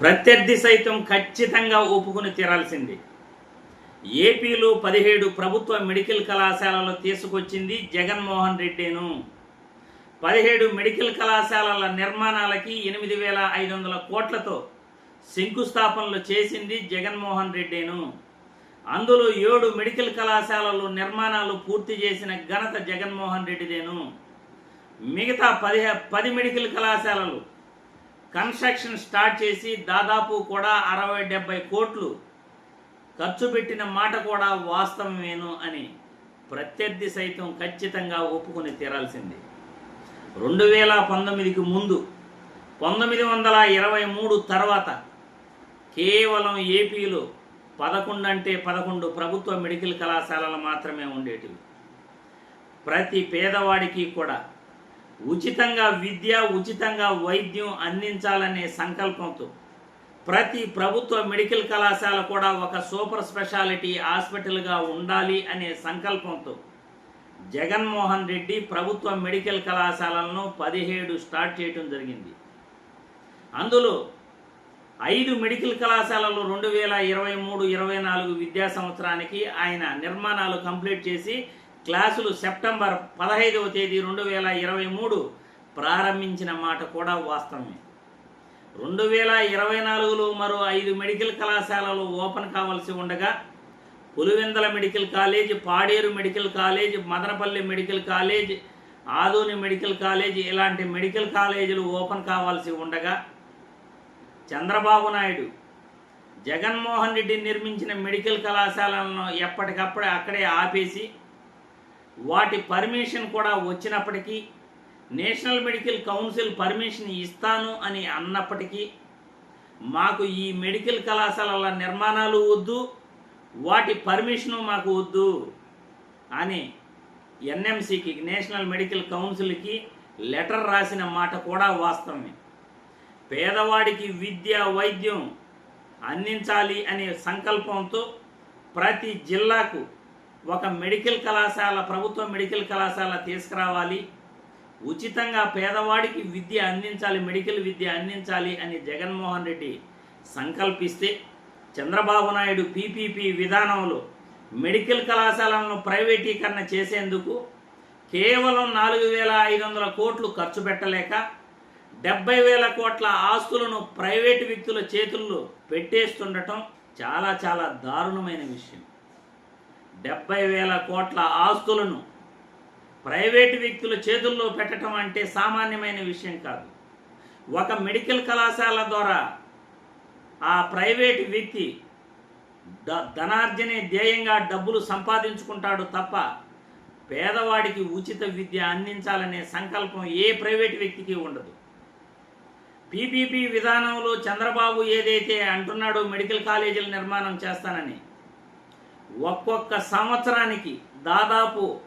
ప్రత్యర్థి సైతం ఖచ్చితంగా ఒప్పుకుని తీరాల్సింది. ఏపీలో పదిహేడు ప్రభుత్వ మెడికల్ కళాశాలలు తీసుకొచ్చింది జగన్మోహన్ రెడ్డిను. పదిహేడు మెడికల్ కళాశాలల నిర్మాణాలకి ఎనిమిది వేల ఐదు వందల కోట్లతో శంకుస్థాపనలు చేసింది జగన్మోహన్ రెడ్డిను. అందులో ఏడు మెడికల్ కళాశాలలు నిర్మాణాలు పూర్తి చేసిన ఘనత జగన్మోహన్ రెడ్డిదేను. మిగతా పది పది మెడికల్ కళాశాలలు కన్స్ట్రక్షన్ స్టార్ట్ చేసి దాదాపు కూడా అరవై డెబ్బై కోట్లు ఖర్చు పెట్టిన మాట కూడా వాస్తవమేను అని ప్రత్యర్థి సైతం ఖచ్చితంగా ఒప్పుకొని తీరాల్సింది. రెండు వేల పంతొమ్మిదికి ముందు పంతొమ్మిది వందల ఇరవై మూడు తర్వాత కేవలం ఏపీలో పదకొండు అంటే పదకొండు ప్రభుత్వ మెడికల్ కళాశాలలు మాత్రమే ఉండేటివి. ప్రతి పేదవాడికి కూడా ఉచితంగా విద్య ఉచితంగా వైద్యం అందించాలనే సంకల్పంతో ప్రతి ప్రభుత్వ మెడికల్ కళాశాల కూడా ఒక సూపర్ స్పెషాలిటీ హాస్పిటల్గా ఉండాలి అనే సంకల్పంతో జగన్మోహన్ రెడ్డి ప్రభుత్వ మెడికల్ కళాశాలలను పదిహేడు స్టార్ట్ చేయడం జరిగింది. అందులో ఐదు మెడికల్ కళాశాలలు రెండు వేల ఇరవై మూడు ఇరవై నాలుగు విద్యా సంవత్సరానికి ఆయన నిర్మాణాలు కంప్లీట్ చేసి క్లాసులు సెప్టెంబర్ పదహైదవ తేదీ రెండు వేల ఇరవై మూడు ప్రారంభించిన మాట కూడా వాస్తవమే. రెండు వేల ఇరవై నాలుగులో మరో ఐదు మెడికల్ కళాశాలలు ఓపెన్ కావాల్సి ఉండగా Pulivendula medical college Paderu medical college Madanapalle medical college Adoni medical college ఇలాంటి మెడికల్ కాలేజీలు ఓపెన్ కావాల్సి ఉండగా చంద్రబాబు నాయుడు జగన్మోహన్ రెడ్డి నిర్మించిన మెడికల్ కళాశాలలను ఎప్పటికప్పుడే అక్కడే ఆపేసి వాటి పర్మిషన్ కూడా వచ్చినప్పటికీ నేషనల్ మెడికల్ కౌన్సిల్ పర్మిషన్ ఇస్తాను అని అన్నప్పటికీ మాకు ఈ మెడికల్ కళాశాలల నిర్మాణాలు వద్దు వాటి పర్మిషను మాకు వద్దు అని ఎన్ఎంసికి నేషనల్ మెడికల్ కౌన్సిల్కి లెటర్ రాసిన మాట కూడా వాస్తవమే. పేదవాడికి విద్య వైద్యం అందించాలి అనే సంకల్పంతో ప్రతి జిల్లాకు ఒక మెడికల్ కళాశాల ప్రభుత్వ మెడికల్ కళాశాల తీసుకురావాలి. ఉచితంగా పేదవాడికి విద్య అందించాలి మెడికల్ విద్య అందించాలి అని జగన్మోహన్ రెడ్డి సంకల్పిస్తే చంద్రబాబు నాయుడు పీపీపీ విధానంలో మెడికల్ కళాశాలను ప్రైవేటీకరణ చేసేందుకు కేవలం నాలుగు వేల ఐదు వందల కోట్లు ఖర్చు పెట్టలేక డెబ్బై వేల కోట్ల ఆస్తులను ప్రైవేటు వ్యక్తుల చేతుల్లో పెట్టేస్తుండటం చాలా చాలా దారుణమైన విషయం. డెబ్బై వేల కోట్ల ఆస్తులను ప్రైవేటు వ్యక్తుల చేతుల్లో పెట్టడం అంటే సామాన్యమైన విషయం కాదు. ఒక మెడికల్ కళాశాల ద్వారా ఆ ప్రైవేటు వ్యక్తి ద ధనార్జనే ధ్యేయంగా డబ్బులు సంపాదించుకుంటాడు తప్ప పేదవాడికి ఉచిత విద్య అందించాలనే సంకల్పం ఏ ప్రైవేటు వ్యక్తికి ఉండదు. పీపీపీ విధానంలో చంద్రబాబు ఏదైతే అంటున్నాడో మెడికల్ కాలేజీల నిర్మాణం చేస్తానని ఒక్కొక్క సంవత్సరానికి దాదాపు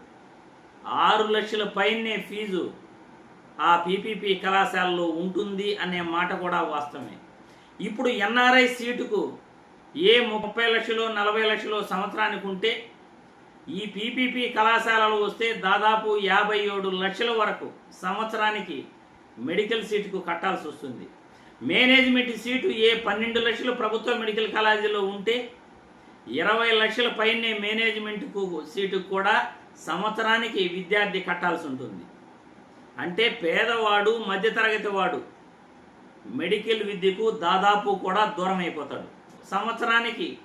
ఆరు లక్షల పైనే ఫీజు ఆ పీపీపీ కళాశాలలో ఉంటుంది అనే మాట కూడా వాస్తవమే. ఇప్పుడు ఎన్ఆర్ఐ సీటుకు ఏ ముప్పై లక్షలు నలభై లక్షలు సంవత్సరానికి ఉంటే ఈ పీపీపీ కళాశాలలు వస్తే దాదాపు యాభై ఏడు లక్షల వరకు సంవత్సరానికి మెడికల్ సీటుకు కట్టాల్సి వస్తుంది. మేనేజ్మెంట్ సీటు ఏ పన్నెండు లక్షలు ప్రభుత్వ మెడికల్ కాలేజీలో ఉంటే ఇరవై లక్షల పైనే మేనేజ్మెంట్కు సీటుకు కూడా సంవత్సరానికి విద్యార్థి కట్టాల్సి ఉంటుంది. అంటే పేదవాడు మధ్యతరగతి వాడు మెడికల్ విద్యకు దాదాపు కూడా దూరం అయిపోతాడు. సంవత్సరానికి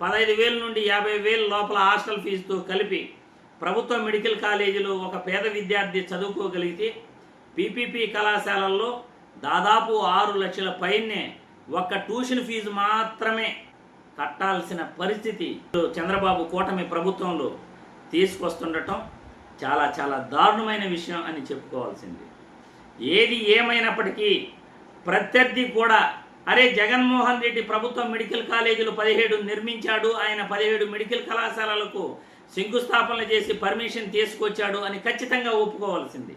పదహైదు వేల నుండి యాభై వేల లోపల హాస్టల్ ఫీజుతో కలిపి ప్రభుత్వ మెడికల్ కాలేజీలో ఒక పేద విద్యార్థి చదువుకోగలిగితే పీపీపీ కళాశాలల్లో దాదాపు ఆరు లక్షల పైనే ఒక్క ట్యూషన్ ఫీజు మాత్రమే కట్టాల్సిన పరిస్థితి చంద్రబాబు కూటమి ప్రభుత్వంలో తీసుకొస్తుండటం చాలా చాలా దారుణమైన విషయం అని చెప్పుకోవాల్సింది. ఏది ఏమైనప్పటికీ ప్రత్యర్థి కూడా అరే జగన్మోహన్ రెడ్డి ప్రభుత్వ మెడికల్ కాలేజీలు పదిహేడు నిర్మించాడు ఆయన పదిహేడు మెడికల్ కళాశాలలకు శంకుస్థాపనలు చేసి పర్మిషన్ తీసుకొచ్చాడు అని ఖచ్చితంగా ఒప్పుకోవాల్సింది.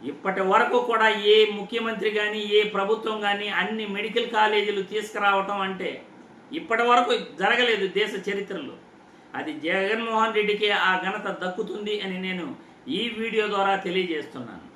ఇప్పటి వరకు కూడా ఏ ముఖ్యమంత్రి కానీ ఏ ప్రభుత్వం కానీ అన్ని మెడికల్ కాలేజీలు తీసుకురావటం అంటే ఇప్పటి వరకు జరగలేదు దేశ చరిత్రలో. అది జగన్మోహన్ రెడ్డికే ఆ ఘనత దక్కుతుంది అని నేను ఈ వీడియో ద్వారా తెలియజేస్తున్నాను.